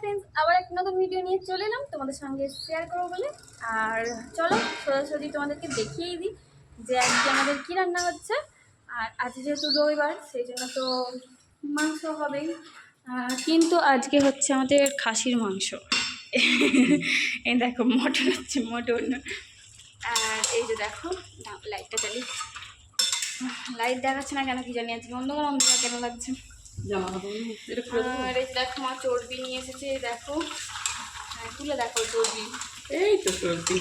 Friends আবার একটা নতুন ভিডিও নিয়ে চলে এলাম। তোমাদের সঙ্গে শেয়ার করব বলে। আর চলো সোজাসুজি তোমাদেরকে দেখিয়েই দিই যে আজকে আমাদের কী রান্না হচ্ছে। আর আজ যেহেতু রবিবার, সেই জন্য তো মাংস হবেই। কিন্তু আজকে হচ্ছে আমাদের খাসির মাংস। এই দেখো মটন হচ্ছে মটন আর এই যে দেখো লাইটটা চালিয়ে লাইট দেখাচ্ছে না কেন, কি জানি আজকে অন্ধকার অন্ধকার কেন লাগছে। আর এই যে দেখো মা চর্বি নিয়ে এসেছে এই দেখো। হ্যাঁ তুলে দেখো চর্বি। এই তো চলতি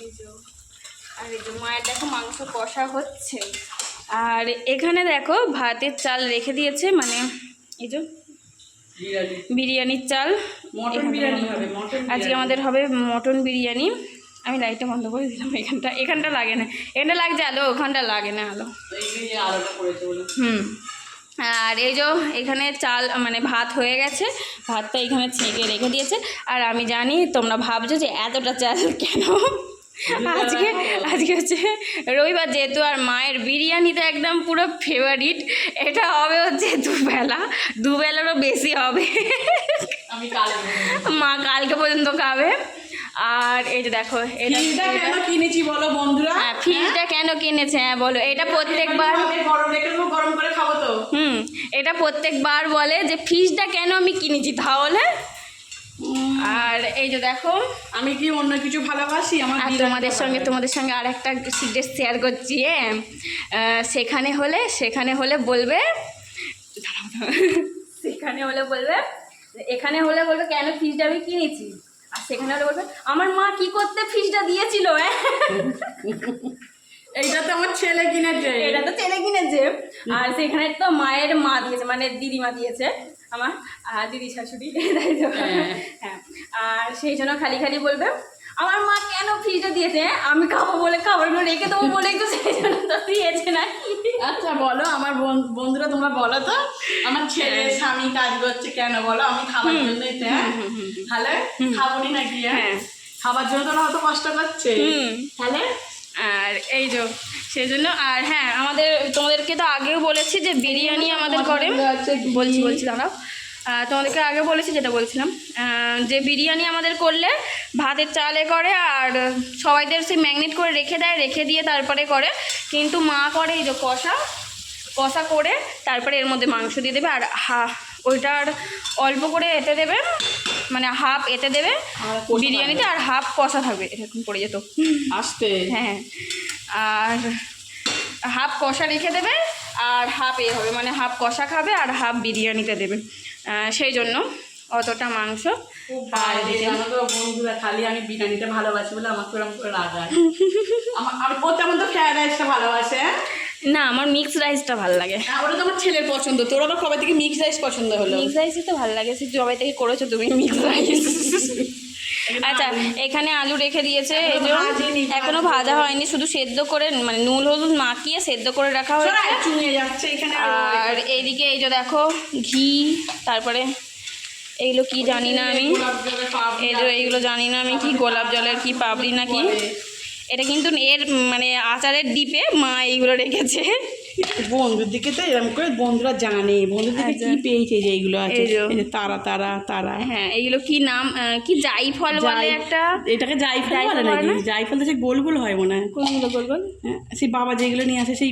এই যে। আর এই যে মায়ের দেখো মাংস কষা হচ্ছে। আর এখানে দেখো ভাতের চাল রেখে দিয়েছে মানে এই যে বিরিয়ানির চাল। মটন বিরিয়ানি আমাদের- হবে মটন আজকে আমাদের হবে মটন বিরিয়ানি। আমি লাইটটা বন্ধ করে দিলাম এখানটা এখানটা লাগে না। এখানটা লাগছে আলো ওখানটা লাগে না আলো। হুম। আর এই যে এখানে চাল মানে ভাত হয়ে গেছে। ভাতটা এখানে ছেঁকে রেখে দিয়েছে। আর আমি জানি তোমরা ভাবছ যে এতটা চাল কেন? আজকে আজকে হচ্ছে রবিবার যেহেতু আর মায়ের বিরিয়ানিটা একদম পুরো ফেভারিট এটা হবে হচ্ছে দুবেলা। দুবেলারও বেশি হবে। মা কালকে পর্যন্ত খাবে। আর এই যে দেখো এটা ফ্রিজটা কেন কিনেছি বলো বন্ধুরা? হ্যাঁ ফ্রিজটা কেন কিনেছে? হ্যাঁ বলো। এটা প্রত্যেকবার গরম করে খাব তো। হুম এটা প্রত্যেকবার বলে যে ফ্রিজটা কেন আমি কিনেছি তাহলে? আর এই যে দেখো। আমি কি অন্য কিছু ভালোবাসি? আমার তোমাদের সঙ্গে তোমাদের সঙ্গে আর একটা সিক্রেট শেয়ার করছি সেখানে হলে সেখানে হলে বলবে। সেখানে হলে বলবে এখানে হলে বলবে কেন ফ্রিজটা আমি কিনেছি? আর সেখানে হলে বলবে আমার মা কি করতে ফিসটা দিয়েছিল এইটা তো আমার ছেলে কিনেছে এটা তো ছেলে কিনেছে আর সেখানে তো মায়ের মা দিয়েছে মানে দিদিমা দিয়েছে আমার আর দিদি শাশুড়ি তাই তো? হ্যাঁ। হ্যাঁ আর সেই জন্য খালি খালি বলবে আমার মা কেন ফ্রিজে দিয়েছে হ্যাঁ? আমি খাব বলে খাবারগুলো রেখে দেবো বলে একটু সেই জন্য তো দিয়েছে নাকি? আচ্ছা বলো আমার বন- বন্ধুরা তোমরা বলো তো। আমার ছেলে হ্যাঁ। স্বামী কাজ করছে কেন বলো? আমি খাবার জন্য হ্যাঁ? তাহলে খাবনি নাকি হ্যাঁ? হ্যাঁ। খাবার জন্য তোরা অত কষ্ট করছে। তাহলে? আর এই যে সেই জন্য আর হ্যাঁ আমাদের তোমাদেরকে তো আগেও বলেছি যে বিরিয়ানি আমাদের করে বলছি বলছি দাঁড়াও। তোমাদেরকে আগে বলেছি যেটা বলছিলাম যে বিরিয়ানি আমাদের করলে ভাতের চালে করে আর সবাইদের সে ম্যাগনেট করে রেখে দেয় রেখে দিয়ে তারপরে করে। কিন্তু মা করে এই যে কষা কষা করে তারপরে এর মধ্যে মাংস দিয়ে দেবে আর হা ওইটার অল্প করে এতে দেবে মানে হাফ এতে দেবে বিরিয়ানিতে আর হাফ কষা থাকবে এরকম পড়ে যেত। আসতে। হ্যাঁ আর হাফ কষা রেখে দেবে আর হাফ এ হবে মানে হাফ কষা খাবে আর হাফ বিরিয়ানিতে দেবে। সেই জন্য অতটা মাংস বন্ধুরা খালি আমি বিরিয়ানিটা ভালোবাসি বলে আমাকে ওরকম করে রাগায় আমার আমি ও তেমন তো ফ্রাইড রাইসটা ভালোবাসে হ্যাঁ? না আমার মিক্স রাইসটা ভালো লাগে। ওটা তো আমার ছেলের পছন্দ তোর আবার কবে থেকে মিক্স রাইস পছন্দ হলো। মিক্স রাইসই তো ভালো লাগে সে জবাই থেকে করেছ তুমি মিক্স রাইস আচ্ছা এখানে আলু রেখে দিয়েছে এখনও। ভাজা হয়নি শুধু সেদ্ধ করে মানে নুন হলুদ মাখিয়ে সেদ্ধ করে রাখা হয়েছে। আর এইদিকে এই যে দেখো ঘি তারপরে এইগুলো কি জানি না আমি। এই যে এইগুলো জানি না আমি কি গোলাপ জলের কি পাপড়ি নাকি। এটা কিন্তু এর মানে আচারের ডিপে মা এইগুলো রেখেছে। বন্ধুর দিকে তো এরকম করে বন্ধুরা জানে বন্ধুর দিকে আচ্ছা। কি পেয়েছে যে এইগুলো আছে তারা তারা তারা হ্যাঁ। এইগুলো কি নাম কি জাইফল বলে একটা? এটাকে জাইফল বলে নাকি? জাইফল তো সেই গোল গোল হয় মনে হয়। কোনগুলো গোল গোল হ্যাঁ, সেই বাবা যেগুলো নিয়ে আসে সেই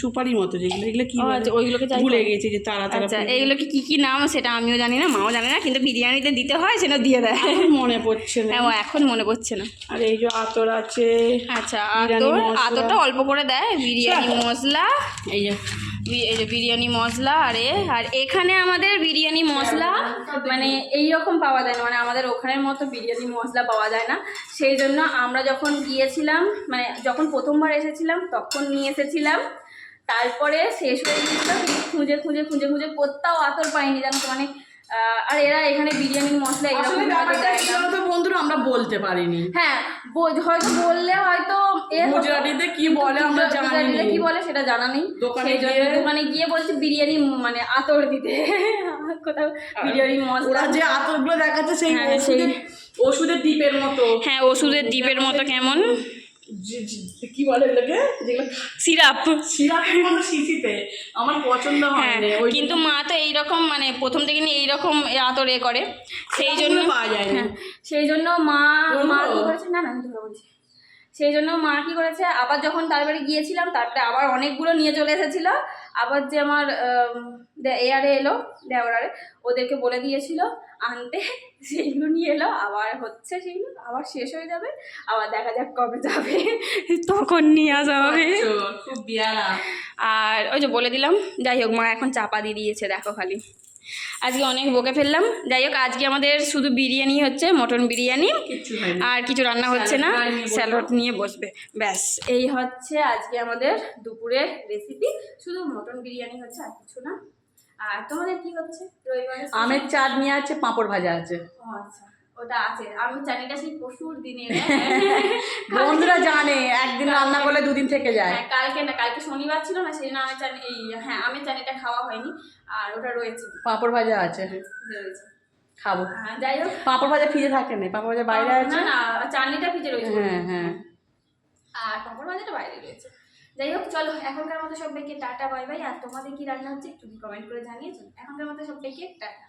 সুপারির মতো যেগুলো এগুলো কি আচ্ছা, ওইগুলোকে। ভুলে গেছে যে তারা তারা আচ্ছা এইগুলো কি কি নাম সেটা আমিও জানি না মাও জানে না কিন্তু বিরিয়ানিতে দিতে হয় সেটা দিয়ে দেয়। মনে পড়ছে না। হ্যাঁ এখন মনে পড়ছে না। আর এই যে আতর আছে আচ্ছা আতর আতরটা অল্প করে দেয় বিরিয়ানি মশলা। এই যে এই যে বিরিয়ানি মশলা আর এ আর এখানে আমাদের বিরিয়ানি মশলা মানে এই রকম পাওয়া যায় না মানে আমাদের ওখানের মতো বিরিয়ানি মশলা পাওয়া যায় না। সেই জন্য আমরা যখন গিয়েছিলাম মানে যখন প্রথমবার এসেছিলাম তখন নিয়ে এসেছিলাম। তারপরে শেষ হয়ে গিয়েছিল খুঁজে খুঁজে খুঁজে খুঁজে কোথাও আতর পাইনি জানো তো মানে আর এরা এখানে বিরিয়ানির মশলা এরকম আমরা বলতে পারিনি। হ্যাঁ হয়তো বললে হয়তো এ গুজরাটিতে কি বলে আমরা জানি কি বলে সেটা জানা নেই। দোকানে গিয়ে- দোকানে গিয়ে বলছে বিরিয়ানি মানে আতর দিতে। কোথাও বিরিয়ানি মশলা ওরা যে আতরগুলো দেখাচ্ছে সেই হ্যাঁ, ওষুধের ডিপের দ্বীপের মতো। হ্যাঁ ওষুধের দ্বীপের মতো কেমন? কি বলে এগুলোকে যেগুলো সিরাপ। সিরাপের মতো শিশিতে আমার পছন্দ হয় হ্যাঁ কিন্তু মা তো এইরকম মানে প্রথম থেকে নিয়ে এইরকম আতর এ করে। সেই জন্য পাওয়া যায় না। হ্যাঁ, সেই জন্য মা মা কি করেছে না না আমি ধরে বলছি। সেই জন্য মা কি করেছে আবার যখন তার বাড়ি গিয়েছিলাম তারপরে আবার অনেকগুলো নিয়ে চলে এসেছিল। আবার যে আমার এয়ারে এলো দেওয়ারে ওদেরকে বলে দিয়েছিল আনতে সেইগুলো নিয়ে এলো আবার হচ্ছে সেইগুলো আবার শেষ হয়ে যাবে আবার দেখা যাক কবে যাবে তখন নিয়ে আসা হবে। আর ওই যে বলে দিলাম যাই হোক মা এখন চাপা দিয়ে দিয়েছে দেখো খালি। আজকে অনেক বকে ফেললাম। যাই হোক আজকে আমাদের শুধু বিরিয়ানি হচ্ছে মটন বিরিয়ানি। আর কিছু রান্না হচ্ছে না। স্যালাড নিয়ে বসবে। ব্যাস এই হচ্ছে আজকে আমাদের দুপুরের রেসিপি শুধু মটন বিরিয়ানি হচ্ছে আর কিছু না। আর তোমাদের কি হচ্ছে? আমের আমের চাটনি আছে পাঁপড় ভাজা আছে। আচ্ছা। ওটা আছে। আমি চাটনিটা সেই পশুর দিনে বন্ধুরা জানে একদিন রান্না করলে দুদিন থেকে যায়। হ্যাঁ কালকে না কালকে শনিবার ছিল না সেই আমি চাটনি এই হ্যাঁ আমের চাটনিটা খাওয়া হয়নি আর ওটা রয়েছে। পাঁপড় ভাজা আছে। রয়েছে। খাব। হ্যাঁ, যাই হোক। পাঁপড় ভাজা ফ্রিজে থাকে না পাঁপড় ভাজা বাইরে আছে? না না চাটনিটা ভিজে রয়েছে। হ্যাঁ হ্যাঁ। আর পাঁপড় ভাজাটা বাইরে রয়েছে। যাই হোক চলো এখনকার মতো সবাইকে টাটা বাই বাই। আর তোমাদের কি রান্না হচ্ছে একটু কমেন্ট করে জানিয়েছো? এখনকার মতো সবাইকে টাটা।